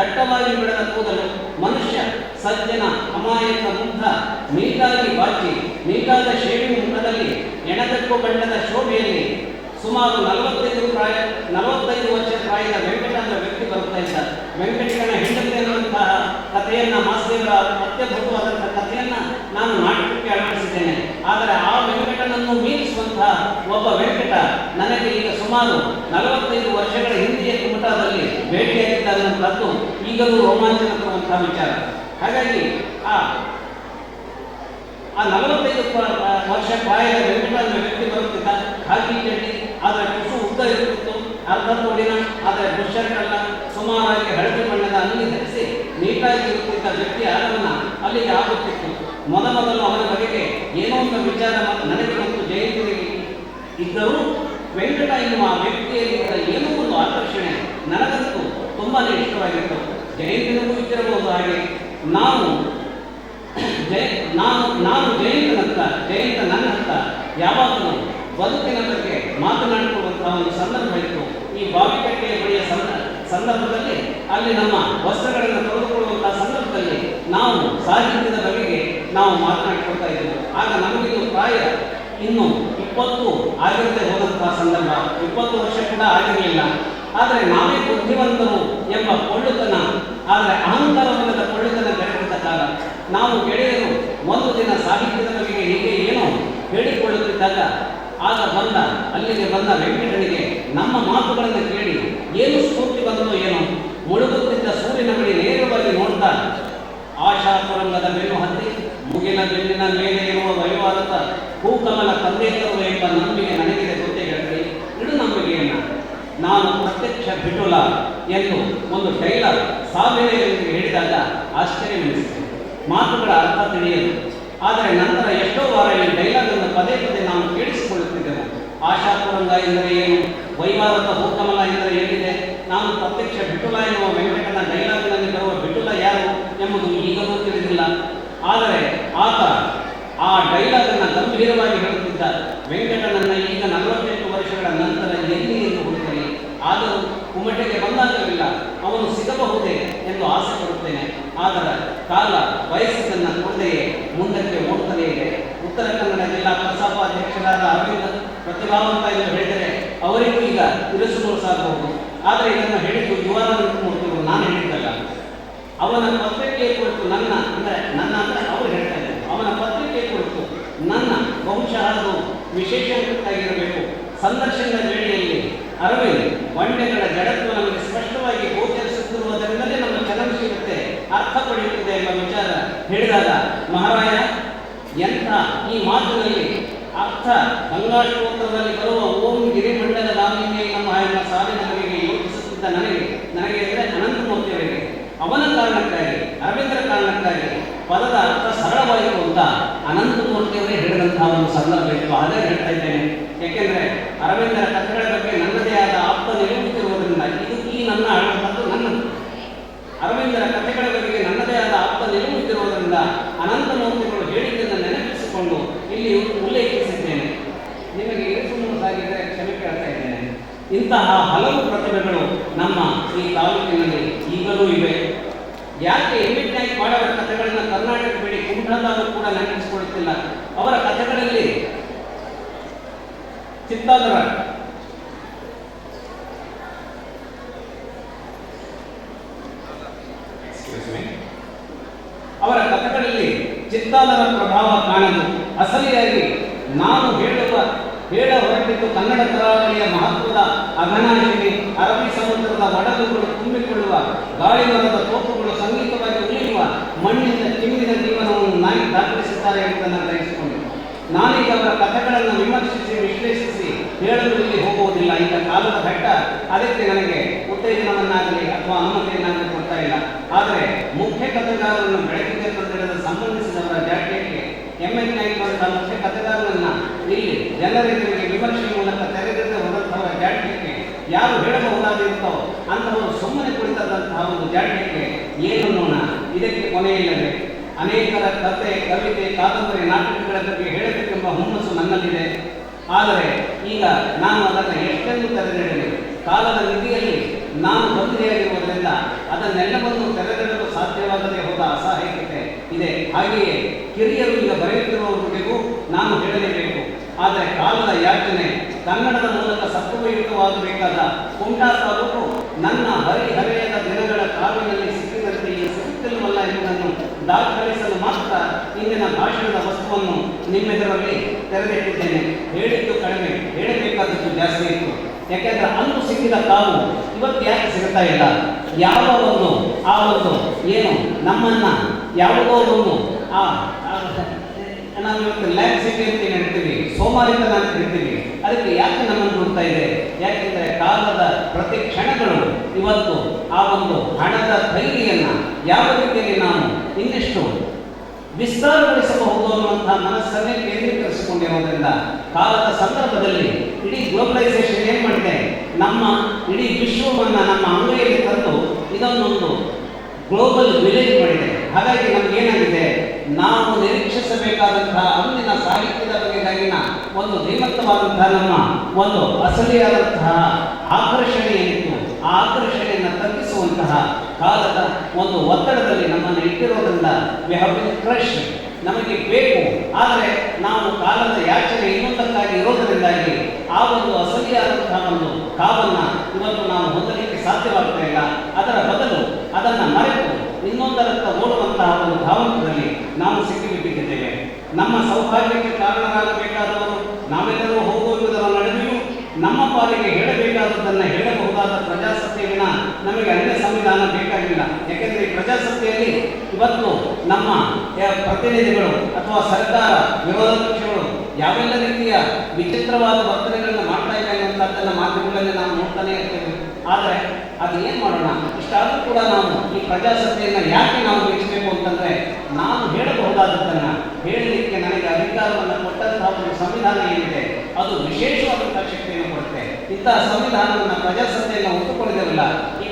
ದಟ್ಟವಾಗಿ ಬೆಳೆದ ಕೂದಲು ಮನುಷ್ಯ, ಸಜ್ಜನ, ಅಮಾಯಕ ಮುಗ್ಧ, ನೀಟಾಗಿ ಬಾಚಿ, ನೀಟಾದ ಶೇವಿಂಗ್ ಮುಖದಲ್ಲಿ ಎಣದಕ್ಕೂ ಬಣ್ಣದ ಶೋಭೆಯಲ್ಲಿ ಸುಮಾರು ನಲವತ್ತೈದು ಪ್ರಾಯ, ನಲವತ್ತೈದು ವರ್ಷ ಪ್ರಾಯದ ವೆಂಕಟ ಅನ್ನೋ ವ್ಯಕ್ತಿ ಬರುತ್ತಾ ಇದ್ದ. ವೆಂಕಟನ ಹೆಂಡತಿ ಅನ್ನುವಂತಹ ಕಥೆಯನ್ನ ಮಾಸ್ದೇವರ ಅತ್ಯದ್ಭುತವಾದಂತಹ ಕಥೆಯನ್ನ ನಾನು ನಾಟಕಕ್ಕೆ ಅಳವಡಿಸಿದ್ದೇನೆ ಆದರೆ ಆ ವೆಂಕಟನನ್ನು ಮೀರಿಸುವಂತಹ ಒಬ್ಬ ವೆಂಕಟ ನನಗೆ ಈಗ ಸುಮಾರು ನಲವತ್ತೈದು ವರ್ಷಗಳ ಹಿಂದೆಯ ಕುಮಟಾದಲ್ಲಿ ಭೇಟಿಯಾಗಿದ್ದಾಗಂತದ್ದು ಈಗಲೂ ರೋಮಾಂಚನ ತರುವಂತಹ ವಿಚಾರ. ಹಾಗಾಗಿ ಆ ಆ ನಲವತ್ತೈದು ವರ್ಷ ಪ್ರಾಯದ ವೆಂಕಟ ವ್ಯಕ್ತಿ ಬರುತ್ತಿದ್ದ ಖಾಕಿ ಚಡ್ಡಿ. ಆದರೆ ಕುಸು ಉದ್ದ ಇರುತ್ತಿತ್ತು. ಅರ್ಧ ತೋಡಿನ ಆದರೆ ದುಶ್ಶರ್ಟಲ್ಲ ಸುಮಾರಾಗಿ ಹಳದಿ ಬಣ್ಣದ ಅಲ್ಲಿ ಧರಿಸಿ ನೀಟಾಗಿ ಇರುತ್ತಿದ್ದ ವ್ಯಕ್ತಿ ಆಗಮನ ಅಲ್ಲಿಗೆ ಆಗುತ್ತಿತ್ತು. ಮೊದಮೊದಲು ಅವನ ಬಗೆಗೆ ಏನೋ ಒಂದು ವಿಚಾರ ನನಗೆ ಮತ್ತು ಜಯಂತಿಗೆ ಇದ್ದರೂ ವೆಂಕಟ ಎನ್ನುವ ವ್ಯಕ್ತಿಯಲ್ಲಿ ಏನೋ ಒಂದು ಆಕರ್ಷಣೆ ನನಗಂತೂ ತುಂಬಾನೇ ಇಷ್ಟವಾಗಿತ್ತು. ಜಯಂತಿನಿಗೂ ಇದ್ದಿರಬಹುದು ಹಾಗೆ. ನಾವು ಜಯ, ನಾನು ನಾನು ಜಯಂತನಂತ ಜಯಂತ ನನ್ನಂತ ಯಾವಾಗಲೂ ಬದುಕಿನ ಬಗ್ಗೆ ಮಾತನಾಡಿಕೊಳ್ಳುವಂತಹ ಒಂದು ಸಂದರ್ಭ ಇತ್ತು. ಈ ಬಾವಿಕಟ್ಟೆಯ ಬಳಿಯ ಸಂದ ಸಂದರ್ಭದಲ್ಲಿ ಅಲ್ಲಿ ನಮ್ಮ ವಸ್ತ್ರಗಳನ್ನು ತೊಳೆದುಕೊಳ್ಳುವಂತಹ ಸಂದರ್ಭದಲ್ಲಿ ನಾವು ಸಾಹಿತ್ಯದ ಬಗೆಗೆ ನಾವು ಮಾತನಾಡಿಕೊಳ್ತಾ ಇದ್ದೇವೆ. ಆಗ ನಮಗಿದು ಪ್ರಾಯ ಇನ್ನು ಇಪ್ಪತ್ತು ಆಗಿರದೆ ಹೋದಂತಹ ಸಂದರ್ಭ, ಇಪ್ಪತ್ತು ವರ್ಷ ಕೂಡ ಆಗಿರಲಿಲ್ಲ. ಆದರೆ ನಾವೇ ಬುದ್ಧಿವಂತರು ಎಂಬ ಕೊಳ್ಳುತನ ಆದರೆ ಅಹಂಕಾರವಿಲ್ಲದ ಕೊಳ್ಳುತನ ಬೆಳೆದ ಕಾಲ. ನಾವು ಗೆಳೆಯರು ಒಂದು ದಿನ ಸಾಹಿತ್ಯದ ಬಗೆಗೆ ಹೀಗೆ ಏನೋ ಹೇಳಿಕೊಳ್ಳುತ್ತಿದ್ದಾಗ ಆಗ ಬಂದ, ಅಲ್ಲಿಗೆ ಬಂದ ವೆಂಕಟನಿಗೆ ನಮ್ಮ ಮಾತುಗಳನ್ನು ಕೇಳಿ, ಏನು ಸ್ಫೂರ್ತಿ ಬಂದನೋ ಏನೋ, ಮುಳುಗುತ್ತಿದ್ದ ಸೂರ್ಯನ ಬಳಿ ನೇರವಾಗಿ ನೋಡ್ತಾ, ಆಶಾತುರಂಗದ ಮೇಲು ಹತ್ತಿ, ಮುಗಿನ ಬೆನ್ನಿನ ಮೇಲೆ ಇರುವ ವೈವಾರದ ಹೂಕಮಲ ತಂದೆ ತರುವ ಎಂಬ ನಂಬಿಕೆ ನನಗಿದೆ ಗೊತ್ತೇ ಹೇಳಿ ಇಡು ನಂಬಿಕೆಯನ್ನ. ನಾನು ಪ್ರತ್ಯಕ್ಷ ಬಿಟುಲ ಎಂದು ಒಂದು ಡೈಲಾಗ್ ಸಾವಿರಕ್ಕೆ ಹೇಳಿದಾಗ ಆಶ್ಚರ್ಯವೆನಿಸಿತು. ಮಾತುಗಳ ಅರ್ಥ ತಿಳಿಯಲು ಆದರೆ ನಂತರ ಎಷ್ಟೋ ವಾರ ಈ ಡೈಲಾಗ್ ಅನ್ನು ಪದೇ ಪದೇ ನಾವು ಕೇಳಿಸಿಕೊಳ್ಳುತ್ತಿದ್ದೆವು ಆಶಾಪುರಂಗ ಎಂದರೆ ಏನು? ವೈವಾರದ ಹೂಕಮಲ ಎಂದರೆ ಏನಿದೆ? ನಾನು ಪ್ರತ್ಯಕ್ಷ ಬಿಟುಲ ಎನ್ನುವ ವೆಂಕಟನ ಡೈಲಾಗ್ನಲ್ಲಿ ಬರುವ ಬಿಟುಲ ಯಾರು ಎಂಬುದು ಈಗಲೂ ತಿಳಿದಿಲ್ಲ. ಆದರೆ ಆತ ಆ ಡೈಲಾಗ್ ಅನ್ನು ಗಂಭೀರವಾಗಿ ಹೇಳುತ್ತಿದ್ದ ವೆಂಕಟನನ್ನ ಈಗ ನಲವತ್ತೆಂಟು ವರ್ಷಗಳ ನಂತರ ಎಲ್ಲಿ ಎಂದು ಹುಡುಕಲಿ. ಆದರೂ ಕುಮಟೆಗೆ ಬಂದಾಗಲಿಲ್ಲ. ಅವನು ಸಿಗಬಹುದೇ ಎಂದು ಆಸೆ ಪಡುತ್ತೇನೆ. ಆದರೆ ಕಾಲ ವಯಸ್ಸನ್ನ ಕೊಡದೆಯೇ ಮುಂದಕ್ಕೆ ಓಡುತ್ತಲೇ ಇದೆ. ಉತ್ತರ ಕನ್ನಡ ಜಿಲ್ಲಾ ಕಸಾಪ ಅಧ್ಯಕ್ಷರಾದ ಅರವಿಂದ ಪ್ರತಿಭಾವಂತ ಎಂದು ಹೇಳಿದರೆ ಅವರಿಗೂ ಈಗ ತಿರಸ್ಸುಗಳು ಸಾಗಬಹುದು ಆದರೆ ಇದನ್ನು ಹೇಳಿದ್ದು ಯುವಾನಂದ ಮೂರ್ತಿಗಳು ನಾನು ಹೇಳಿದ್ದಲ್ಲ. ಅವನ ಪತ್ರಿಕೆ ಕುರಿತು ನನ್ನ, ಅಂದರೆ ನನ್ನ ಅಂದರೆ ಅವರು ಹೇಳ್ತಾ ಇದ್ದಾರೆ. ಅವನ ಪತ್ರಿಕೆ ಕುರಿತು ನನ್ನ ಬಹುಶಃ ಅದು ವಿಶೇಷವಾಗಿರಬೇಕು. ಸಂದರ್ಶನದ ವೇಳೆಯಲ್ಲಿ ಅರವಿಂದ್ ಬಂಡೆಗಳ ಜಡತ್ವ ನಮಗೆ ಸ್ಪಷ್ಟವಾಗಿ ಗೋಚರಿಸುತ್ತಿರುವುದರಿಂದಲೇ ನಮ್ಮ ಚಲನಶೀಲತೆ ಅರ್ಥ ಪಡೆಯುತ್ತದೆ ಎಂಬ ವಿಚಾರ ಹೇಳಿದಾಗ, ಮಹಾರಾಯ, ಎಂಥ ಈ ಮಾತಿನಲ್ಲಿ ಅರ್ಥ ಗಂಗಾಶ್ರೋತ್ರದಲ್ಲಿ ಬರುವ ಓಂ ಗಿರಿಮಂಡಲ ದಾಮಿನಿ ನಮ್ಮ ಸಾಲಿನ ನನಗೆ ಯೋಚಿಸುತ್ತಿದ್ದ ನನಗೆ ನನಗೆ ಅಂದರೆ ಅನಂತಮೂರ್ತಿಯವರಿಗೆ. ಅವನ ಕಾರಣಕ್ಕಾಗಿ, ಅರವಿಂದರ ಕಾರಣಕ್ಕಾಗಿ ಪದದ ಅರ್ಥ ಸರಳವಾಯಿತು ಅಂತ ಅನಂತಮೂರ್ತಿಯವರೇ ಹೇಳಿದಂತಹ ಒಂದು ಸಂದರ್ಭ ಇತ್ತು. ಅದೇ ಹೇಳ್ತಾ ಇದ್ದೇನೆ. ಯಾಕೆಂದ್ರೆ ಅರವಿಂದರ ಕಥೆಗಳ ಬಗ್ಗೆ ನನ್ನದೇ ಆದ ಆಪ್ತ ನಿರೂಪಿಸಿರುವುದರಿಂದ ಇದು ಈ ನನ್ನ ಆಳುವಂಥದ್ದು ನನ್ನದು ಅರವಿಂದರ ಕಥೆಗಳ ಬಗ್ಗೆ ನನ್ನದೇ ಆದ ಆಪ್ತ ನಿರೂಪಿಸಿರುವುದರಿಂದ ಅನಂತಮೂರ್ತಿಗಳು ಹೇಳಿದ್ದನ್ನು ನೆನಪಿಸಿಕೊಂಡು ಇಲ್ಲಿ ಉಲ್ಲೇಖಿಸಿದ್ದೇನೆ ನಿಮಗೆ ಇರಿಸುವುದಾಗಿದ್ದರೆ ಕ್ಷಮೆ ಕೇಳ್ತಾ ಇದ್ದೇನೆ ಇಂತಹ ಹಲವು ಪ್ರತಿಭೆಗಳು ನಮ್ಮ ಈ ತಾಲೂಕಿನಲ್ಲಿ ಈಗಲೂ ಇವೆ. ಯಾಕೆ ಎಮ್ಮಿಟ್ನಾಗಿ ಮಾಡವರ ಕಥೆಗಳನ್ನ ಕರ್ನಾಟಕ ಬಿಡಿ ಕುಂಠದಾದರೂ ಕೂಡ ನೆನಪಿಸಿಕೊಳ್ಳುತ್ತಿಲ್ಲ ಅವರ ಕಥೆಗಳಲ್ಲಿ ಚಿತ್ತಾದರ. ಅವರ ಕಥೆಗಳಲ್ಲಿ ಚಿತ್ತಾದರ ಪ್ರಭಾವ ಕಾಣದು. ಅಸಲಿಯಾಗಿ ನಾನು ಹೇಳುವ ಹೇಳ ಹೊರಟಿದ್ದು ಕನ್ನಡ ಕರಾವಳಿಯ ಮಹತ್ವದ ಅಘನಾಶಿನಿ, ಅರಬ್ಬಿ ಸಮುದ್ರದ ಒಡಲುಗಳು ತುಂಬಿಕೊಳ್ಳುವ ಗಾಳಿಮರದ ತೋಪುಗಳು ಸಂಗೀತವಾಗಿ ಉಳಿಯುವ ಮಣ್ಣಿನ ತಿಮ್ಮಿದ ಜೀವನವನ್ನು ನಾಯಿ ದಾಖಲಿಸುತ್ತಾರೆ ಎಂಬುದನ್ನು ಗ್ರಹಿಸಿಕೊಂಡಿದ್ದೆ. ನಾನೀಗ ಅವರ ಕಥೆಗಳನ್ನು ವಿಮರ್ಶಿಸಿ, ವಿಶ್ಲೇಷಿಸಿ ಹೇಳಲು ಇಲ್ಲಿ ಹೋಗುವುದಿಲ್ಲ. ಈಗ ಕಾಲದ ಘಟ್ಟ ಅದಕ್ಕೆ ನನಗೆ ಉತ್ತೇಜನವನ್ನಾಗಲಿ ಅಥವಾ ಅನುಮತಿಯನ್ನಾಗಲಿ ಕೊಡ್ತಾ ಇಲ್ಲ. ಆದರೆ ಮುಖ್ಯ ಕಥೆಗಾರರನ್ನು ಬೆಳಕಿಗೆ ತಂದಿರದ ಸಂಬಂಧಿಸಿದವರ ಜಾಟ್ಯಕ್ಕೆ ಎಂ ಎನ್ ಮುಖ್ಯ ಕಥೆಗಾರರನ್ನು ಇಲ್ಲಿ ಜನರಿಗೆ ವಿಮರ್ಶೆ ಮೂಲಕ ತೆರೆದಿದ್ದ ಹೊರತವರ ಜಾಟ್ಯಕ್ಕೆ ಯಾರು ಹೇಳಬಹುದಾದಿರುತ್ತೋ ಅಂತವರು ಸುಮ್ಮನೆ ಕುಳಿತಂತಹ ಒಂದು ಜಾಟ್ಯಕ್ಕೆ ಏನು ನೋಣ ಇದಕ್ಕೆ ಕೊನೆಯಿಲ್ಲದೆ ಅನೇಕರ ಕತೆ, ಕವಿತೆ, ಕಾದಂಬರಿ, ನಾಟಕಗಳ ಬಗ್ಗೆ ಹೇಳಬೇಕೆಂಬ ಹುಮ್ಮಸ್ಸು ನನ್ನಲ್ಲಿದೆ. ಆದರೆ ಈಗ ನಾನು ಅದನ್ನು ಎಷ್ಟೆಂದು ತೆರೆದಿಡಲಿ? ಕಾಲದ ನಿಧಿಯಲ್ಲಿ ನಾನು ಬಂದಿಯಾಗಿರುವುದರಿಂದ ಅದನ್ನೆಲ್ಲವನ್ನು ತೆರೆದಿಡಲು ಸಾಧ್ಯವಾಗದೆ ಹೋದ ಅಸಹಾಯಕತೆ ಇದೆ. ಹಾಗೆಯೇ ಕಿರಿಯರು ಈಗ ಬರೆಯುತ್ತಿರುವವರೊಂದಿಗೂ ನಾನು ಹೇಳಲೇಬೇಕು. ಆದರೆ ಕಾಲದ ಯಾಚನೆ ಕನ್ನಡದ ಮೂಲಕ ಸತ್ವಯುತವಾಗಬೇಕಾದ ಕುಂಟಾ ತಾಲೂಕು ನನ್ನ ಹರಿಹರೆಯದ ದಿನಗಳ ಕಾಲಿನಲ್ಲಿ ಸಿಕ್ಕಿದಂತೆ ಈಗ ಸಿಗುತ್ತಿಲ್ಲವಲ್ಲ ಎಂಬುದನ್ನು ದಾಖಲಿಸಲು ಮಾತ್ರ ಇಂದಿನ ಭಾಷಣದ ವಸ್ತುವನ್ನು ನಿಮ್ಮೆದುರಲ್ಲಿ ತೆರೆದಿಟ್ಟಿದ್ದೇನೆ. ಹೇಳಿದ್ದು ಕಡಿಮೆ, ಹೇಳಬೇಕಾದದ್ದು ಜಾಸ್ತಿ ಇತ್ತು. ಯಾಕೆಂದ್ರೆ ಅಂದು ಸಿಕ್ಕಿದ ಕಾವು ಇವತ್ತು ಯಾಕೆ ಸಿಗ್ತಾ ಇಲ್ಲ? ಯಾವ ಒಂದು, ಆ ಒಂದು, ಏನು, ನಮ್ಮನ್ನ, ಯಾವುದೋ ಒಂದು ಆ- ನಾವು ಇವತ್ತು ಲ್ಯಾಬ್ ಸಿಟಿ ಅಂತ ಹೇಳ್ತೀವಿ ಸೋಮಾರಿತನ ಅಂತ ಹೇಳ್ತೀನಿ. ಅದಕ್ಕೆ ಯಾಕೆ ನಮ್ಮನ್ನು ನೋಡ್ತಾ ಇದೆ? ಯಾಕೆಂದರೆ ಕಾಲದ ಪ್ರತಿ ಕ್ಷಣಗಳು ಇವತ್ತು ಆ ಒಂದು ಹಣದ ಕೈಲಿಯನ್ನು ಯಾವ ರೀತಿಯಲ್ಲಿ ನಾನು ಇನ್ನೆಷ್ಟು ವಿಸ್ತಾರಗೊಳಿಸಬಹುದು ಅನ್ನುವಂತಹ ಮನಸ್ಸನ್ನೇ ಕೇಂದ್ರೀಕರಿಸಿಕೊಂಡಿರೋದ್ರಿಂದ ಕಾಲದ ಸಂದರ್ಭದಲ್ಲಿ ಇಡೀ ಗ್ಲೋಬಲೈಸೇಷನ್ ಏನು ಮಾಡಿದೆ? ನಮ್ಮ ಇಡೀ ವಿಶ್ವವನ್ನು ನಮ್ಮ ಅಂಗೈಯಲ್ಲಿ ತಂದು ಇದನ್ನೊಂದು ಗ್ಲೋಬಲ್ ವಿಲೇಜ್ ಮಾಡಿದೆ. ಹಾಗಾಗಿ ನಮ್ಗೇನಾಗಿದೆ ನಾವು ನಿರೀಕ್ಷಿಸಬೇಕಾದಂತಹ ಅಂದಿನ ಸಾಹಿತ್ಯದ ಬಗೆಗಾಗಿನ ಒಂದು ಧೀಮಂತವಾದಂತಹ ನಮ್ಮ ಒಂದು ಅಸಲಿಯಾದಂತಹ ಆಕರ್ಷಣೆ ಏನಿತ್ತು ಆ ಆಕರ್ಷಣೆಯನ್ನು ತಪ್ಪಿಸುವಂತಹ ಕಾಲದ ಒಂದು ಒತ್ತಡದಲ್ಲಿ ನಮ್ಮನ್ನು ಇಟ್ಟಿರೋದ್ರಿಂದ ವಿ ಹ್ಯಾವ್ ನಮಗೆ ಬೇಕು. ಆದರೆ ನಾವು ಕಾಲದ ಯಾಚನೆ ಇನ್ನೊಂದಕ್ಕಾಗಿ ಇರೋದರಿಂದಾಗಿ ಆ ಒಂದು ಅಸಲಿಯಾದಂತಹ ಒಂದು ಕಾವನ್ನು ಇವತ್ತು ನಾವು ಹೊಂದಲಿಕ್ಕೆ ಸಾಧ್ಯವಾಗ್ತಾ ಇಲ್ಲ. ಅದರ ಬದಲು ಅದನ್ನು ಮರೆತು ಇನ್ನೊಂದರತ್ತ ಓಡುವಂತಹ ಒಂದು ಧಾವಂತದಲ್ಲಿ ನಾವು ಸಿಕ್ಕಿಬಿಟ್ಟಿದ್ದೇವೆ ನಮ್ಮ ಸೌಭಾಗ್ಯಕ್ಕೆ ಕಾರಣರಾಗಬೇಕಾದವರು ನಾವೆಲ್ಲರೂ ಹೋಗುವುದರ ನಡುವೆಯೂ ನಮ್ಮ ಪಾಲಿಗೆ ಹೇಳಬೇಕಾದದ್ದನ್ನು ಹೇಳಬಹುದಾದ ಪ್ರಜಾಸತ್ತೆಯ ವಿನ ನಮಗೆ ಅನ್ಯ ಸಂವಿಧಾನ ಬೇಕಾಗಿಲ್ಲ. ಯಾಕೆಂದರೆ ಈ ಪ್ರಜಾಸತ್ತೆಯಲ್ಲಿ ಇವತ್ತು ನಮ್ಮ ಪ್ರತಿನಿಧಿಗಳು ಅಥವಾ ಸರ್ಕಾರ, ವಿರೋಧ ಪಕ್ಷಗಳು ಯಾವೆಲ್ಲ ರೀತಿಯ ವಿಚಿತ್ರವಾದ ವರ್ತನೆಗಳನ್ನು ಮಾಡ್ತಾ ಇದ್ದಾರೆ ಅಂತದ್ದೆಲ್ಲ ಮಾಧ್ಯಮಗಳಲ್ಲಿ ನಾವು ನೋಡ್ತಾನೆ ಇರ್ತೇವೆ. ಆದರೆ ಅದು ಏನು ಮಾಡೋಣ? ಇಷ್ಟಾದರೂ ಕೂಡ ನಾವು ಈ ಪ್ರಜಾಸತ್ತೆಯನ್ನು ಯಾಕೆ ನಾವು ಮೆಚ್ಚಬೇಕು ಅಂತಂದ್ರೆ ನಾನು ಹೇಳಬಹುದಾದದ್ದನ್ನು ಹೇಳಲಿಕ್ಕೆ ನನಗೆ ಅಧಿಕಾರವನ್ನು ಕೊಟ್ಟಂತಹ ಒಂದು ಸಂವಿಧಾನ ಏನಿದೆ, ಅದು ವಿಶೇಷವಾದಂತಹ ಶಕ್ತಿಯನ್ನು ಕೊಡುತ್ತೆ. ಇಂತಹ ಸಂವಿಧಾನವನ್ನು ಪ್ರಜಾಸತ್ತೆಯನ್ನು ಒಪ್ಪಿಕೊಂಡಿದ್ದೇವಲ್ಲ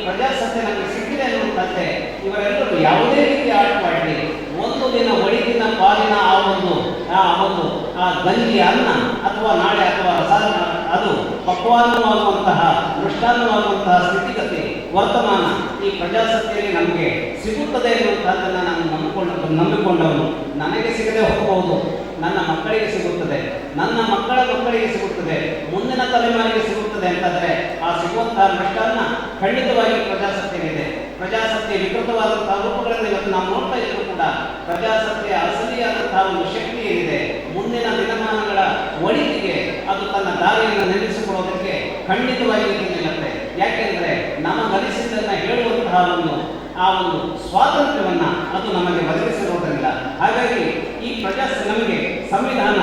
ಪ್ರಜಾಸತ್ತೆ ನಮಗೆ ಸಿಕ್ಕಿದೆ ಅನ್ನುವಂಥದ್ದೇ. ಇವರೆಲ್ಲರೂ ಯಾವುದೇ ರೀತಿ ಆಟ ಮಾಡಲಿ, ಒಂದು ದಿನ ಒಳಗಿನ ಪಾಲಿನ ಆ ಒಂದು ಆ ಒಂದು, ಆ ಗಂಜಿ ಅನ್ನ ಅಥವಾ ನಾಳೆ ಅಥವಾ ರಸಾಯನ ಅದು ಪಕ್ವಾನ್ನವಾಗುವಂತಹ, ಮೃಷ್ಟಾನ್ನವಾಗುವಂತಹ ಸ್ಥಿತಿಗತಿ, ವರ್ತಮಾನ ಈ ಪ್ರಜಾಸತ್ತೆಯಲ್ಲಿ ನಮಗೆ ಸಿಗುತ್ತದೆ ಎನ್ನುವಂತಹದ್ದನ್ನು ನಾನು ನಂಬಿಕೊಂಡು, ನಂಬಿಕೊಂಡವನು. ನನಗೆ ಸಿಗದೆ ಹೋಗಬಹುದು. ನನ್ನ ಮಕ್ಕಳಿಗೆ ಸಿಗುತ್ತದೆ, ನನ್ನ ಮಕ್ಕಳ ಮಕ್ಕಳಿಗೆ ಸಿಗುತ್ತದೆ, ಮುಂದಿನ ತಲೆಮಾರಿಗೆ ಸಿಗುತ್ತದೆ ಅಂತಂದ್ರೆ ಆ ಸಿಗುವಂತಹ ಮೃಷ್ಟಾನ್ನ ಖಂಡಿತವಾಗಿ ಪ್ರಜಾಸತ್ತೆಗಿದೆ ಪ್ರಜಾಸತ್ತೆ ವಿಕೃತವಾದಂತಹ ರೂಪಗಳನ್ನು ಇವತ್ತು ನಾವು ನೋಡ್ತಾ ಇದ್ರು ಕೂಡ ಪ್ರಜಾಸತ್ತೆಯ ಅಸಲಿಯಾದಂತಹ ಒಂದು ಶಕ್ತಿ ಏನಿದೆ, ಮುಂದಿನ ದಿನಮಾನಗಳ ಒಳಿತಿಗೆ ಅದು ತನ್ನ ದಾರಿಯನ್ನು ನಿಲ್ಲಿಸಿಕೊಳ್ಳೋದಕ್ಕೆ ಖಂಡಿತವಾಗಿ ನಿಲ್ಲುತ್ತೆ. ಯಾಕೆಂದ್ರೆ ನಮಗನಿಸಿದ್ದನ್ನ ಹೇಳುವಂತಹ ಒಂದು, ಆ ಒಂದು ಸ್ವಾತಂತ್ರ್ಯವನ್ನ ಅದು ನಮಗೆ ಒದಗಿಸಿರುವುದರಿಂದ ಹಾಗಾಗಿ ಈ ಪ್ರಜಾ ನಮಗೆ ಸಂವಿಧಾನ.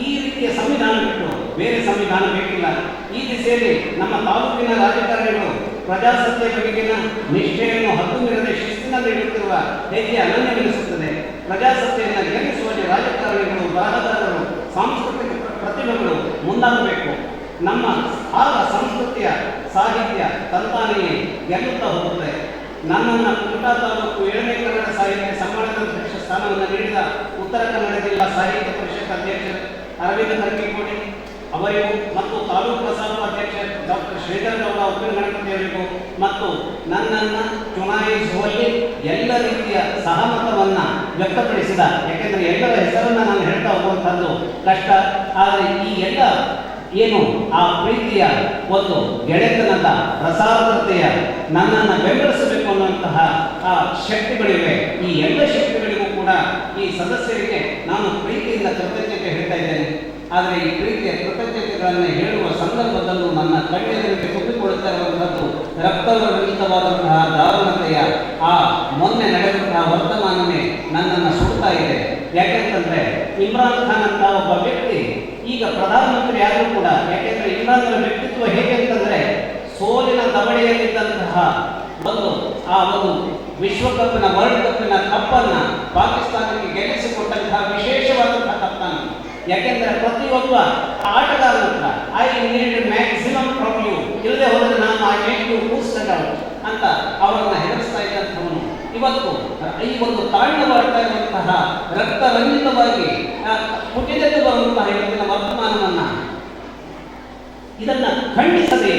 ಈ ರೀತಿಯ ಸಂವಿಧಾನ ಬಿಟ್ಟು ಬೇರೆ ಸಂವಿಧಾನ ಬೇಕಿಲ್ಲ. ಈ ದಿಸೆಯಲ್ಲಿ ನಮ್ಮ ತಾಲೂಕಿನ ರಾಜಕಾರಣಿಗಳು ಪ್ರಜಾಸತ್ತೆ ಬಗೆಗಿನ ನಿಷ್ಠೆಯನ್ನು ಹದ್ದು ಮೀರದೆ ಶಿಸ್ತಿನಲ್ಲಿ ಇಡುತ್ತಿರುವ ಹೆಜ್ಜೆ ಅನನ್ಯವೆನಿಸುತ್ತದೆ. ಪ್ರಜಾಸತ್ತೆಯನ್ನು ಗೆಲ್ಲಿಸುವಲ್ಲಿ ರಾಜಕಾರಣಿಗಳು, ಬರಹಗಾರರು, ಸಾಂಸ್ಕೃತಿಕ ಪ್ರ- ಪ್ರತಿಭೆಗಳು ಮುಂದಾಗಬೇಕು. ನಮ್ಮ ಆಗ ಸಂಸ್ಕೃತಿಯ, ಸಾಹಿತ್ಯ, ತಂತಾನೆಯೇ ಗೆಲ್ಲುತ್ತಾ ಹೋಗುತ್ತೆ ನನ್ನನ್ನು ಕುಮಟಾ ತಾಲೂಕು ಏಳನೇ ಕನ್ನಡ ಸಾಹಿತ್ಯ ಸಮ್ಮೇಳನಾಧ್ಯಕ್ಷ ಸ್ಥಾನವನ್ನು ನೀಡಿದ ಉತ್ತರ ಕನ್ನಡ ಜಿಲ್ಲಾ ಸಾಹಿತ್ಯ ಪರಿಷತ್ ಅಧ್ಯಕ್ಷ ಅರವಿಂದ ಕರ್ಕಿಕೋಡಿ ಅವರಿಗೂ ಮತ್ತು ತಾಲೂಕು ಪ್ರಸಾದ ಅಧ್ಯಕ್ಷ ಡಾಕ್ಟರ್ ಶ್ರೀಧರ್ ಗೌಡ ಉಪ್ಪಿನ ಗಣಪತಿಯವರಿಗೂ ಮತ್ತು ನನ್ನನ್ನು ಚುನಾಯಿಸುವಲ್ಲಿ ಎಲ್ಲ ರೀತಿಯ ಸಹಮತವನ್ನು ವ್ಯಕ್ತಪಡಿಸಿದ, ಯಾಕೆಂದರೆ ಎಲ್ಲರ ಹೆಸರನ್ನು ನಾನು ಹೇಳ್ತಾ ಹೋಗುವಂಥದ್ದು ಕಷ್ಟ. ಆದರೆ ಈ ಎಲ್ಲ ಏನು ಆ ಪ್ರೀತಿಯ ಒಂದು ಗೆಳೆತನದ ಪ್ರಸಾರತೆಯ ನನ್ನನ್ನು ಬೆಂಬಲಿಸಬೇಕು ಅನ್ನುವಂತಹ ಆ, ಶಕ್ತಿಗಳಿವೆ. ಈ ಎಲ್ಲ ಶಕ್ತಿಗಳಿಗೂ ಕೂಡ ಈ ಸದಸ್ಯರಿಗೆ ನಾನು ಪ್ರೀತಿಯಿಂದ ಕೃತಜ್ಞತೆ ಹೇಳ್ತಾ ಇದ್ದೇನೆ. ಆದರೆ ಈ ಪ್ರೀತಿಯ ಕೃತಜ್ಞತೆಗಳನ್ನು ಹೇಳುವ ಸಂದರ್ಭದಲ್ಲೂ ನನ್ನ ಕಣ್ಣೆದುರಿಗೆ ತುಂಬಿಕೊಳ್ಳುತ್ತಾ ಇರುವಂಥದ್ದು ರಕ್ತವಿಹಿತವಾದಂತಹ ದಾರುಣತೆಯ ಆ ಮೊನ್ನೆ ನಡೆದಂತಹ ವರ್ತಮಾನವೇ ನನ್ನನ್ನು ಸುಡ್ತಾ ಇದೆ. ಯಾಕೆಂತಂದ್ರೆ ಇಮ್ರಾನ್ ಖಾನ್ ಅಂತ ಒಬ್ಬ ವ್ಯಕ್ತಿ, ಈಗ ಪ್ರಧಾನಮಂತ್ರಿ ಆದರೂ ಕೂಡ, ಯಾಕೆಂದ್ರೆ ಇಮ್ರಾನ್ ವ್ಯಕ್ತಿತ್ವ ಹೇಗೆ ಅಂತಂದ್ರೆ ಸೋಲಿನ ದವಡೆಯಲ್ಲಿದ್ದಂತಹ ಒಂದು ಆ ಒಂದು ವಿಶ್ವಕಪ್ನ ವರ್ಲ್ಡ್ ಕಪ್ನ ಕಪ್ಪನ್ನ ಪಾಕಿಸ್ತಾನಕ್ಕೆ ಗೆಲ್ಲಿಸಿಕೊಟ್ಟಂತಹ ವಿಶೇಷವಾದಂತಹ ಕಪ್ಪನ್ನು. ಯಾಕೆಂದರೆ ಪ್ರತಿಯೊಬ್ಬ ಆಟಗಾರನ ಕೂಡ I need maximum from you ಇಲ್ಲದೆ ಹೋದರೆ ನಾನು ಆ ಮೇಕ್ ಯು ಅಂತ ಅವರನ್ನು ಹೆದರಿಸ್ತಾ ಇದ್ದಂಥವನು. ಇವತ್ತು ಈ ಒಂದು ತಾಂಡವಾಡ್ತಾ ಇರುವಂತಹ ರಕ್ತರಂಜಿತವಾಗಿ ಪುಟಿದೆದ್ದು ಬರುವಂತಹ ಇವತ್ತಿನ ವರ್ತಮಾನವನ್ನು ಇದನ್ನು ಖಂಡಿಸದೆ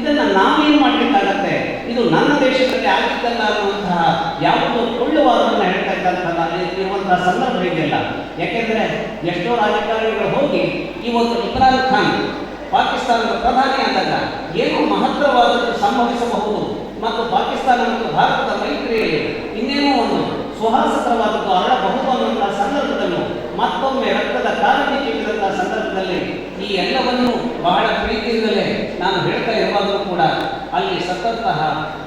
ಇದನ್ನ ನಾವೇನು ಮಾಡ್ಲಿಕ್ಕಾಗತ್ತೆ ಇದು ನನ್ನ ದೇಶದಲ್ಲಿ ಆಗಿದ್ದಲ್ಲ ಅನ್ನುವಂತಹ ಯಾವುದೋ ಕೊಳ್ಳುವಾದನ್ನ ಹೇಳ್ತಾ ಇದ್ದಂತಹ ಇರುವಂತಹ ಸಂದರ್ಭ ಇದೆಯಲ್ಲ ಯಾಕೆಂದ್ರೆ ಎಷ್ಟೋ ರಾಜಕಾರಣಿಗಳು ಹೋಗಿ ಈ ಒಂದು ಇಮ್ರಾನ್ ಖಾನ್ ಪಾಕಿಸ್ತಾನದ ಪ್ರಧಾನಿ ಆದಾಗ ಏನು ಮಹತ್ತರವಾದದ್ದು ಸಂಭವಿಸಬಹುದು ಮತ್ತು ಪಾಕಿಸ್ತಾನ ಮತ್ತು ಭಾರತದ ಮೈತ್ರಿಯಲ್ಲಿ ಇನ್ನೇನೋ ಒಂದು ಸುಹಾಸಕರವಾದದ್ದು ಅರಳಬಹುದು ಅನ್ನುವಂತಹ ಸಂದರ್ಭದಲ್ಲೂ ಮತ್ತೊಮ್ಮೆ ರಕ್ತದ ಕಾರಣಿ ಕೇಳಿದಂತಹ ಸಂದರ್ಭದಲ್ಲಿ ಈ ಎಲ್ಲವನ್ನು ಬಹಳ ಪ್ರೀತಿಯಿಂದಲೇ ನಾನು ಹೇಳ್ತಾ ಇರುವಾಗಲೂ ಕೂಡ ಅಲ್ಲಿ ಸತ್ತಂತಹ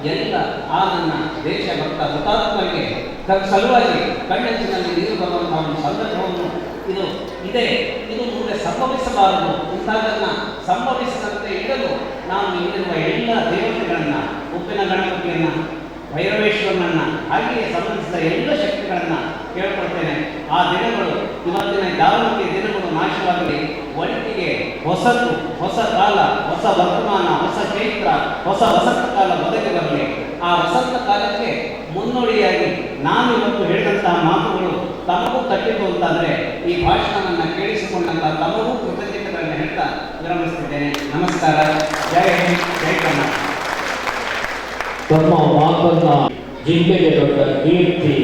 ಎಲ್ಲ ಆ ನನ್ನ ದೇಶಭಕ್ತ ಹುತಾತ್ಮರಿಗೆ ಕ- ಸಲುವಾಗಿ ಕಣ್ಣಂಚಿನಲ್ಲಿ ನೀರು ಬರುವಂತಹ ಒಂದು ಸಂದರ್ಭವನ್ನು ಇದು ಇದೆ. ಇದು ಮುಂದೆ ಸಂಭವಿಸಬಾರದು. ಇಂತಹದನ್ನ ಸಂಭವಿಸದಂತೆ ಇಡಲು ನಾನು ಇಲ್ಲಿರುವ ಎಲ್ಲ ದೇವತೆಗಳನ್ನ, ಉಪ್ಪಿನ ಗಣಪತಿಯನ್ನ ಭೈರವೇಶ್ವರನನ್ನ, ಹಾಗೆಯೇ ಸಂಬಂಧಿಸಿದ ಎಲ್ಲ ಶಕ್ತಿಗಳನ್ನ ಕೇಳ್ಕೊಳ್ತೇನೆ. ಆ ದಿನಗಳು, ಇವತ್ತಿನ ದಾವಣಗೆ ದಿನಗಳು ನಾಶವಾಗಲಿ. ಒಟ್ಟಿಗೆ ಹೊಸದು ಹೊಸ ಕಾಲ, ಹೊಸ ವರ್ತಮಾನ, ಹೊಸ ಚೈತ್ರ, ಹೊಸ ವಸಂತ ಕಾಲ ಒದಗಿ ಬರಲಿ ಆ ವಸಂತ ಕಾಲಕ್ಕೆ ಮುನ್ನೋಡಿಯಾಗಿ ನಾನು ಇವತ್ತು ಹೇಳಿದಂತಹ ಮಾತುಗಳು ತಮಗೂ ತಟ್ಟಿತು ಅಂತಂದ್ರೆ, ಈ ಭಾಷಣವನ್ನು ಕೇಳಿಸಿಕೊಂಡಂತ ತಮಗೂ ಕೃತಜ್ಞತೆಗಳನ್ನ ಹೇಳ್ತಾ ವಿರಮಿಸ್ತಿದ್ದೇನೆ. ನಮಸ್ಕಾರ. ಜಯ ತಮ್ಮ ಮಾತನ್ನ ಜಿಲ್ಲೆಗೆ ದೊಡ್ಡ ಕೀರ್ತಿ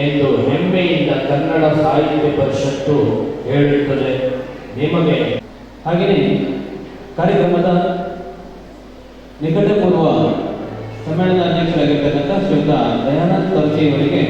ಎಂದು ಹೆಮ್ಮೆಯಿಂದ ಕನ್ನಡ ಸಾಹಿತ್ಯ ಪರಿಷತ್ತು ಹೇಳುತ್ತದೆ ನಿಮಗೆ ಹಾಗೆಯೇ ಕಾರ್ಯಕ್ರಮದ ನಿಕಟಪೂರ್ವ ಸಮ್ಮೇಳನ ಅಧ್ಯಕ್ಷರಾಗಿರ್ತಕ್ಕಂಥ ಶ್ರೀಯುತ ದಯಾನಂದ್ ಕರ್ಜಿ ಅವರಿಗೆ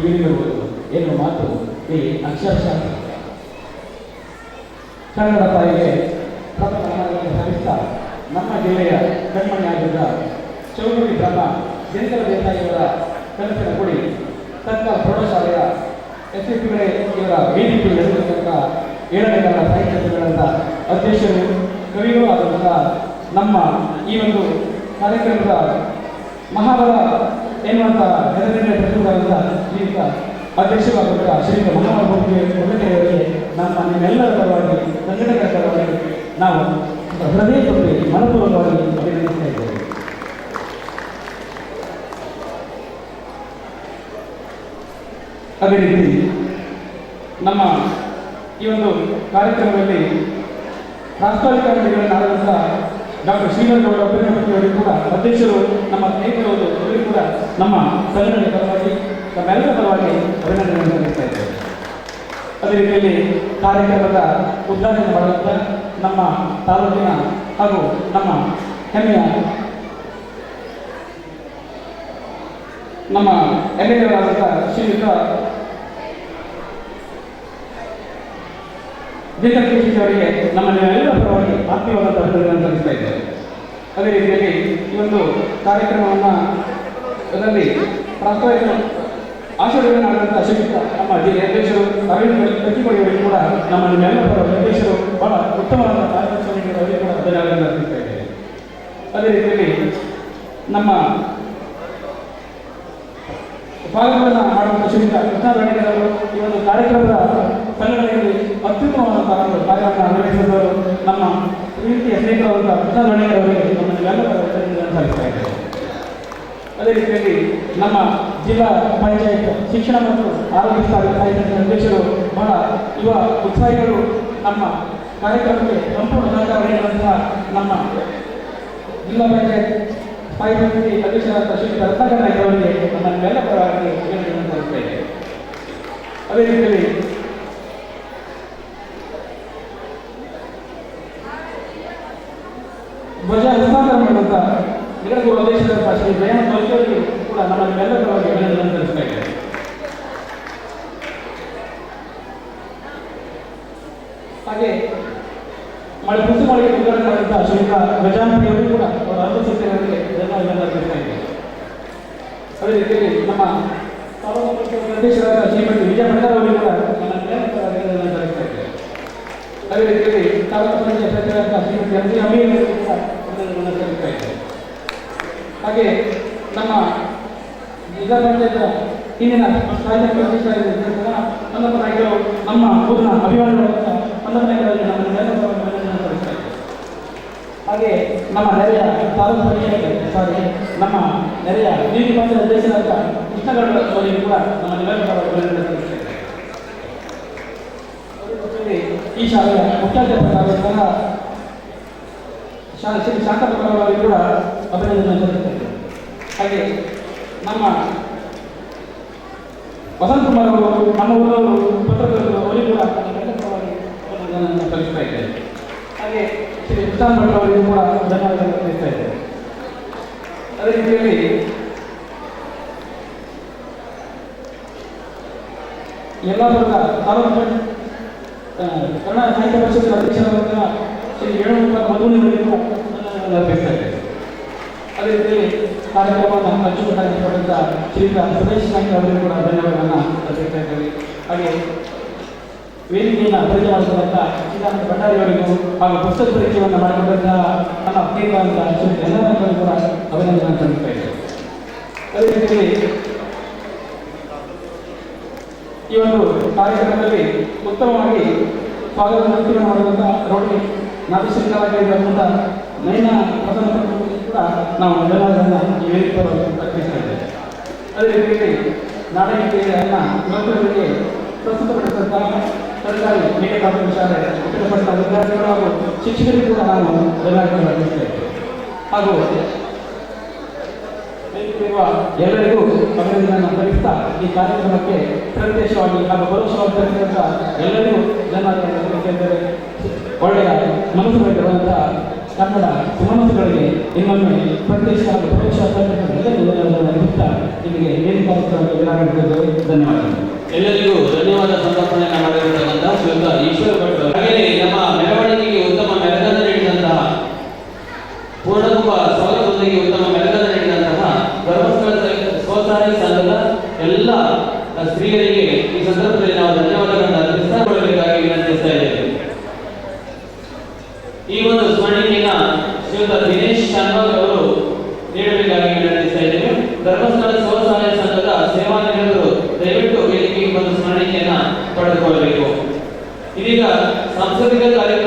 ಎಣ್ಣೆ ಏನು ಮಾತು? ಈ ಅಕ್ಷರಶಃ. ಕನ್ನಡ ತಾಯಿಗೆ ಪ್ರಥಮ ಸಲ್ಲಿಸ್ತಾ ನಮ್ಮ ಜಿಲ್ಲೆಯ ಕಣ್ಮಣಿಯಾಗಿದ್ದ ಚೌಗುಡಿ ಬ್ರಹ್ಮ ಜಂಕರ ದೇಸಾಯಿಯವರ ಕನಸಿನ ಕುಡಿ ತನ್ನ ಪ್ರೌಢಶಾಲೆಯ ಎಸ್ ಎಸ್ ಇವರ ವೇದಿಕೆ ನಡೆದಿರತಕ್ಕ ಏಳನೇ ಕನ್ನಡ ಸಾಹಿತ್ಯ ಸಮ್ಮೇಳನದ ಅಧ್ಯಕ್ಷರು, ಕವಿಗಳು ಆದಂತಹ ನಮ್ಮ ಈ ಒಂದು ಕಾರ್ಯಕ್ರಮದ ಮಹಾಬಲ ಎನ್ನುವಂಥ ಹೆಸರಿನ ಪ್ರಸಿದ್ಧವಾದಂಥ ಶ್ರೀಯುತ ಅಧ್ಯಕ್ಷರಾದಂತಹ ಶ್ರೀಯುತ ಮಹಾಬಲ ಅವರಿಗೆ ನಮ್ಮ ನಿಮ್ಮೆಲ್ಲರ ಪರವಾಗಿ, ಸಂಘಟಕರ ಪರವಾಗಿ ನಾವು ಹೃದಯ ಮನಪೂರ್ವಕವಾಗಿ ಅಭಿನಂದಿಸ್ತಾ ಇದ್ದೇವೆ. ಅದೇ ರೀತಿ ನಮ್ಮ ಈ ಒಂದು ಕಾರ್ಯಕ್ರಮದಲ್ಲಿ ಪ್ರಾಸ್ತಾವಿಕ ನುಡಿಗಳನ್ನು ಆದಂಥ ಡಾಕ್ಟರ್ ಶ್ರೀಧರಗೌಡ ಅಭಿನಯಪತಿಯವರಿಗೆ ಕೂಡ ಅಧ್ಯಕ್ಷರು, ನಮ್ಮ ಸ್ನೇಹಿತರು ನಮ್ಮ ಸಂಘಟನೆ ಪರವಾಗಿ ನಮ್ಮೆಲ್ಲರ ಪರವಾಗಿ ಅಭಿನಂದನೆ ಸಲ್ಲಿಸ್ತಾ ಇದ್ದೇವೆ. ಅದೇ ರೀತಿಯಲ್ಲಿ ಕಾರ್ಯಕ್ರಮದ ಉದ್ಘಾಟನೆ ಮಾಡುವಂಥ ನಮ್ಮ ತಾಲೂಕಿನ ಹಾಗೂ ನಮ್ಮ ಹೆಮ್ಮೆಯ ನಮ್ಮ ಎಂ ಎಲ್ ಎವರಾದಂಥ ಶ್ರೀಯುತ ಜಿಲ್ಲಾ ಅವರಿಗೆ, ನಮ್ಮ ಎಲ್ಲರ ಪರವಾಗಿ ಆತ್ಮೀಯವಾದಂಥ ಅಭಿನಂದನೆ ಸಲ್ಲಿಸ್ತಾ ಇದ್ದೇವೆ. ಅದೇ ರೀತಿಯಲ್ಲಿ ಈ ಒಂದು ಕಾರ್ಯಕ್ರಮವನ್ನು ಅದರಲ್ಲಿ ಪ್ರಾಸ್ತಾವಿಕ ಆಶೀರ್ವಾದ ಶ್ರೀಯುತ ನಮ್ಮ ಜಿಲ್ಲೆ ಅಧ್ಯಕ್ಷರು, ಅರವಿಂದ್ ಕಟ್ಟಿಕೊಡಿಯವರಿಗೆ ಕೂಡ ನಮ್ಮ ನಿಮ್ಮೆಲ್ಲರ ಅಧ್ಯಕ್ಷರು ಬಹಳ ಉತ್ತಮವಾದ ಕಾರ್ಯಕ್ರಮ ಅವರಿಗೆ ಕೂಡ ಧನ್ಯವಾದಗಳನ್ನು ಅದೇ ರೀತಿಯಲ್ಲಿ ನಮ್ಮ ಭಾಗಗಳನ್ನು ಮಾಡುವಂಥ ಶ್ರೀಯುತ ಕೃಷ್ಣಾರಾಯಣರು ಈ ಒಂದು ಕಾರ್ಯಕ್ರಮದ ಸಂಘಟನೆಯಲ್ಲಿ ಅತ್ಯುತ್ತಮವಾದಂತಹ ಒಂದು ಕಾರ್ಯವನ್ನು ಅನ್ವಯಿಸಿದವರು ನಮ್ಮ ಪ್ರೀತಿಯ ಸ್ನೇಹಿತರಾದಂಥ ಕೃಷ್ಣಾರಾಯಣರವರಿಗೆ ನಮ್ಮ ಎಲ್ಲರ ಸಲ್ಲಿಸ್ತಾ ಇದ್ದೇವೆ ಅದೇ ರೀತಿಯಲ್ಲಿ ನಮ್ಮ ಜಿಲ್ಲಾ ಪಂಚಾಯತ್ ಶಿಕ್ಷಣ ಮತ್ತು ಆರೋಗ್ಯ ಸಾಹಿತ್ಯ ಅಧ್ಯಕ್ಷರು, ಬಹಳ ಯುವ ಉತ್ಸಾಹಿಗಳು ನಮ್ಮ ಕಾರ್ಯಕ್ರಮಕ್ಕೆ ಸಂಪೂರ್ಣ ಸಹಕಾರ ನೀಡುವಂತಹ ನಮ್ಮ ಜಿಲ್ಲಾ ಪಂಚಾಯತ್ ಸ್ಥಾಯಿ ಸಮಿತಿ ಅಧ್ಯಕ್ಷರಾದ ಶ್ರೀ ರತ್ನಾಕರ್ ಅವರಿಗೆ ನಮ್ಮ ಪರವಾಗಿ ಅಭಿನಂದನೆಯನ್ನು ಅದೇ ರೀತಿಯಲ್ಲಿ ಧ್ವಜ ಹಸ್ತಾಂತರ ಮಾಡುವಂತ ನಿಗದಿತ ಅಧ್ಯಕ್ಷರಾದ ಶ್ರೀ ಜಯನ ಮೈಸೂರಿಗೆ ಕೂಡ ನಮ್ಮ ಎಲ್ಲ ಪರವಾಗಿ ಅಭಿನಂದನೆ ತಿಳಿಸ್ತಾ ಇದ್ದೇನೆ ಹಾಗೆ ಮಳೆ ಕುಸಿ ಮಳೆಗೆ ಮಾಡಿದಂಥ ಶ್ರೀಯುತ ಗಜಾನಪತಿ ಕೂಡ ಅವರ ಅರ್ಧ ಜನ ಧನ್ಯವಾದಗಳನ್ನು ತಿಳಿಸ್ತಾ ಇದ್ದೇನೆ ಅದೇ ರೀತಿಯಲ್ಲಿ ನಮ್ಮ ಅಧ್ಯಕ್ಷರಾದ ಶ್ರೀಮತಿ ವಿಜಯ ಭಂಡಾರ ಅವರಿಗೂ ಕೂಡ ಅಭಿನಂದನೆ ಇದ್ದೇವೆ. ಅದೇ ರೀತಿಯಲ್ಲಿ ತಾಲೂಕು ಪಂಚಾಯತ್ ಶ್ರೀಮತಿ ಅರ್ಜಿ ಅಮೀರ್ ಕೂಡ ಸಲ್ಲಿಸ್ತಾ ಇದ್ದೇವೆ. ಹಾಗೆ ನಮ್ಮ ಜಿಲ್ಲಾ ಪಂಚಾಯತ್ ಹಿಂದಿನ ಸಾಹಿತ್ಯ ಸಂದರ್ಭ ನಾಯಕರು ನಮ್ಮ ಊರಿನ ನಮ್ಮ ಅಭಿನಂದನೆಯನ್ನು ಹಾಗೆ ನಮ್ಮ ನೆರೆಯ ತಾಲೂಕು ಸಾರಿ, ನಮ್ಮ ನೆರೆಯ ನೀತಿ ಪಂಚಾಯತ್ ಅಧ್ಯಕ್ಷರಾದ ಕೃಷ್ಣಗೌಡ ಕೂಡ ನಮ್ಮ ಇದ್ದೇವೆ ಈ ಶಾಲೆಯ ಮುಖ್ಯಾಧ್ಯಾಪಕರಾದಂತಹ ಶಾ ಶ್ರೀ ಶಾಂತಪ್ರಭಾವರಿಗೆ ಕೂಡ ಅಭಿನಂದನೆ ಸಲ್ಲಿಸುತ್ತೇವೆ ಹಾಗೆ ನಮ್ಮ ವಸಂತ ಕುಮಾರ್ ಅವರು, ನಮ್ಮ ಊರವರು ಪತ್ರಕರ್ತರು, ಅವರಿಗೂ ಕೂಡ ಅಭಿನಂದನೆಯನ್ನು ಸಲ್ಲಿಸ್ತಾ ಇದ್ದೇವೆ ಹಾಗೆ ಶ್ರೀ ಕೃಷ್ಣ ಭಟ್ ಅವರಿಗೂ ಕೂಡ ಧನ್ಯವಾದಗಳನ್ನು ಸಲ್ಲಿಸ್ತಾ ಇದ್ದೇನೆ. ಅದೇ ರೀತಿಯಲ್ಲಿ ಯಲ್ಲಾಪುರದ ತಾಲೂಕು ಕನ್ನಡ ಸಾಹಿತ್ಯ ಪರಿಷತ್ತಿನ ಅಧ್ಯಕ್ಷರಾದಂತಹ ಮಧುನಿವರಿಗೂ ಕೂಡ ಧನ್ಯವಾದಗಳನ್ನು ಅದೇ ರೀತಿ ಕಾರ್ಯಕ್ರಮವನ್ನು ಅಚ್ಚುಕಟ್ಟಾಗಿ ಪಡೆದ ಶ್ರೀಯುತ ಸುರೇಶ್ ನಾಯ್ಕ ಅವರಿಗೂ ಕೂಡ ಧನ್ಯವಾದಗಳನ್ನು ಅರ್ಪಿಸ್ತಾ ಇದ್ದೇವೆ ಹಾಗೆ ವೇದಿಕೆಯನ್ನು ಪರಿಚಯ ಮಾಡಿದಂಥ ಶ್ರೀಕಾಂತ ಭಂಡಾರಿ ಅವರಿಗೂ ಹಾಗೂ ಪುಸ್ತಕ ಪರಿಚಯವನ್ನು ಮಾಡಿಕೊಂಡಂತಹ ನಮ್ಮ ಸ್ನೇಹಿತರಾದಂಥ ಶ್ರೀ ಎಲ್ಲರಿಗೂ ಕೂಡ ಅಭಿನಂದನೆ ಸಲ್ಲಿಸ್ತಾ ಇದ್ದೇವೆ ಅದೇ ರೀತಿಯಲ್ಲಿ ಈ ಒಂದು ಕಾರ್ಯಕ್ರಮದಲ್ಲಿ ಉತ್ತಮವಾಗಿ ಸ್ವಾಗತ ನೃತ್ಯ ಮಾಡುವಂಥ ರೋಟರಿ ನಾದಶ್ರೀಕರಾಗಿರುವಂಥ ನಯನ ಪ್ರಥಮ ಕೂಡ ನಾವು ಅರ್ಪಿಸ್ತಾ ಇದ್ದೇವೆ ಅದೇ ರೀತಿಯಲ್ಲಿ ನಾಡಗೀತೆಯನ್ನು ಮಕ್ಕಳಿಗೆ ಪ್ರಸ್ತುತಪಡಿಸಿದಂತಹ ಸರ್ಕಾರಿ ಮೇಘ ವಿಚಾರ ವಿದ್ಯಾರ್ಥಿಗಳು ಹಾಗೂ ಶಿಕ್ಷಕರಿಗೂ ಕೂಡ ನಾನು ಇದ್ದೇವೆ ಹಾಗೂ ವೇದಿಕೆಯಿರುವ ಎಲ್ಲರಿಗೂ ಅಭಿನಂದನೆ ಸಲ್ಲಿಸ್ತಾ ಈ ಕಾರ್ಯಕ್ರಮಕ್ಕೆ ಪ್ರತ್ಯಕ್ಷವಾಗಿ ಹಾಗೂ ಪರೋಕ್ಷವಾಗಿ ಎಲ್ಲರಿಗೂ ಧನ್ಯವಾದಗಳನ್ನು ಒಳ್ಳೆಯ ಒಳ್ಳೆಯ ಮನಸ್ಸುಗಳಿರುವಂತಹ ಕನ್ನಡ ಸುಮನಸ್ಸುಗಳಿಗೆ ಇನ್ನೊಮ್ಮೆ ಪ್ರತ್ಯಕ್ಷ ಹಾಗೂ ಪರೋಕ್ಷ ನಿಮಗೆ ಏನು ಕಾರ್ಯಕ್ರಮಕ್ಕೆ ಧನ್ಯವಾದಗಳು ಎಲ್ಲರಿಗೂ ಧನ್ಯವಾದ ಸಮರ್ಪಣೆಯನ್ನು ಮಾಡಿರತಕ್ಕಂಥ ಈಶ್ವರ ಭಟ್. ಹಾಗೆಯೇ ನಮ್ಮ ಮೆರವಣಿಗೆಗೆ ಸ್ವಸಹಾಯ ಸಂಘದ ಎಲ್ಲ ಸ್ತ್ರೀಯರಿಗೆ ಈ ಸಂದರ್ಭದಲ್ಲಿ ನಾವು ಧನ್ಯವಾದಗಳನ್ನು ಅರ್ಪಿಸ್ತಾ ಕೊಡಬೇಕಾಗಿ ವಿನಂತಿಸ್ತಾ ಇದ್ದೇವೆ. ಈ ಒಂದು ಸ್ಮರಣೆಯನ್ನ ಶ್ರೀಯುತ ದಿನೇಶ್ ಶಾನ್ಭಾಗ್ ಅವರು ನೀಡಬೇಕಾಗಿ ವಿನಂತಿಸ್ತಾ ಇದ್ದೇವೆ. ಧರ್ಮಸ್ಥಳ ಸ್ವಸಹಾಯ ಸಂಘದ ಸೇವಾ ನಿರತರು ದಯವಿಟ್ಟು ವೇದಿಕೆಗೆ ಒಂದು ಸ್ಮರಣೆಯನ್ನ ಪಡೆದುಕೊಳ್ಳಬೇಕು. ಇದೀಗ ಸಾಂಸ್ಕೃತಿಕ ಕಾರ್ಯಕ್ರಮ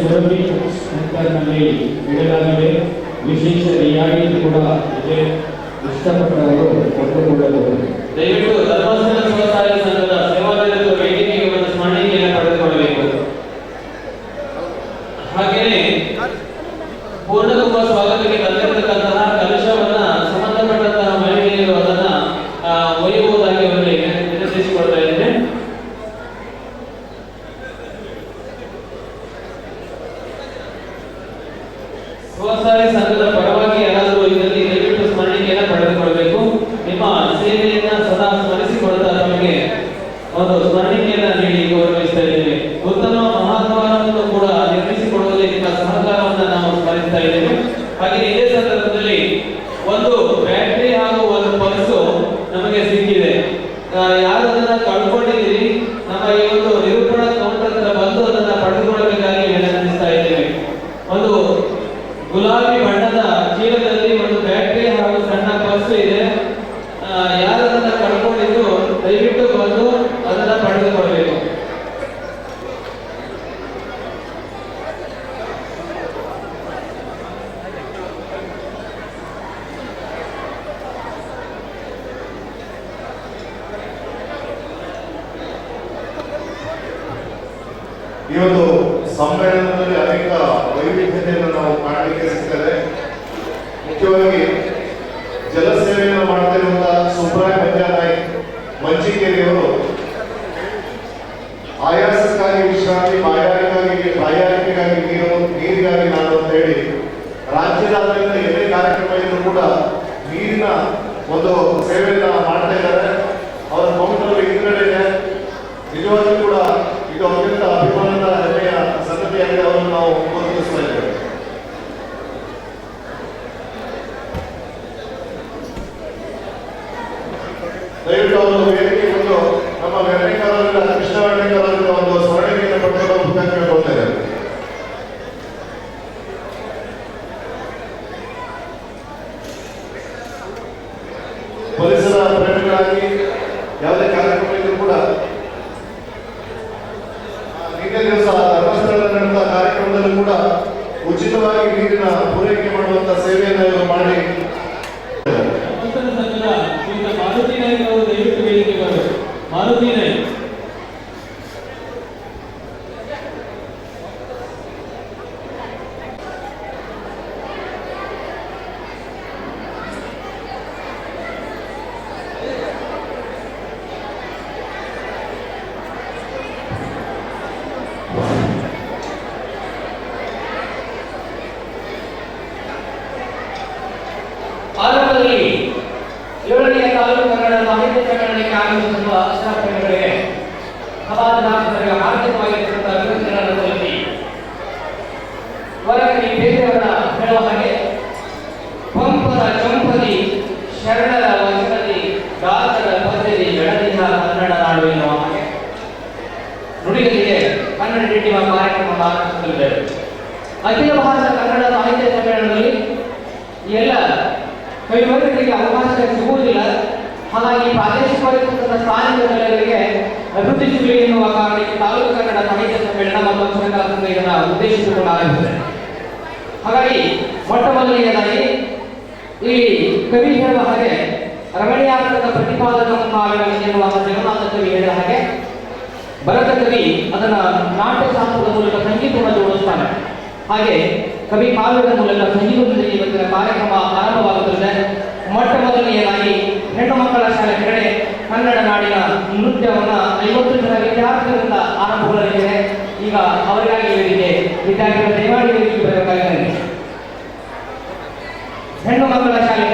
ಸೆಲೆಬ್ರಿಟಿ ಸೆಂಟರ್ನಲ್ಲಿ ನೀಡಲಾಗಿದೆ. ವಿಶೇಷ ರಿಯಾಯಿತಿ ಕೂಡ ಇದೆ. ಇಷ್ಟಪಟ್ಟವರು ಪಡೆದುಕೊಳ್ಳಬಹುದು ದಯವಿಟ್ಟು ಧರ್ಮಸ್ಥಳ ಸ್ವಸಹಾಯ ಸಂಘದ ಸೇವಾಲಯದ ವೇದಿಕೆಗೆ ಒಂದು ಸ್ಮರಣೀಯ ಸ್ವಾಗತ ಉದ್ದೇಶಿಸಿಕೊಂಡು ಹಾಗಾಗಿ ಮೊಟ್ಟ ಮೊದಲನೆಯದಾಗಿ ಇಲ್ಲಿ ಕವಿ ಹೇಳುವ ಹಾಗೆ ರಮಣೀಯಾತ್ಮಕ ಪ್ರತಿಪಾದನ ಜಗನ್ನಾಥ ಕವಿ ಹೇಳಿದ ಹಾಗೆ ಭರತ ಕವಿ ಅದನ್ನ ನಾಟ್ಯ ಶಾಸ್ತ್ರದ ಮೂಲಕ ಸಂಗೀತವನ್ನು ಜೋಡಿಸ್ತಾನೆ. ಹಾಗೆ ಕವಿ ಕಾವ್ಯದ ಮೂಲಕ ಸಂಗೀತದಲ್ಲಿ ಇವತ್ತಿನ ಕಾರ್ಯಕ್ರಮ ಆರಂಭವಾಗುತ್ತದೆ. ಮೊಟ್ಟ ಮೊದಲನೆಯದಾಗಿ ಹೆಣ್ಣು ಮಕ್ಕಳ ಶಾಲೆ ಕಡೆ ಕನ್ನಡ ನಾಡಿನ ನೃತ್ಯವನ್ನು ಐವತ್ತು ಜನ ವಿದ್ಯಾರ್ಥಿಗಳಿಂದ ಆರಂಭಗೊಳ್ಳಲಿದೆ. ಈಗ ಅವರಿಗಾಗಿ ವಿದ್ಯಾರ್ಥಿಗಳ ದಯಮಾಡಿ ವೇದಿಕೆ ಬರಬೇಕಾಗಿದೆ ಹೆಣ್ಣು ಮಕ್ಕಳ ಶಾಲೆ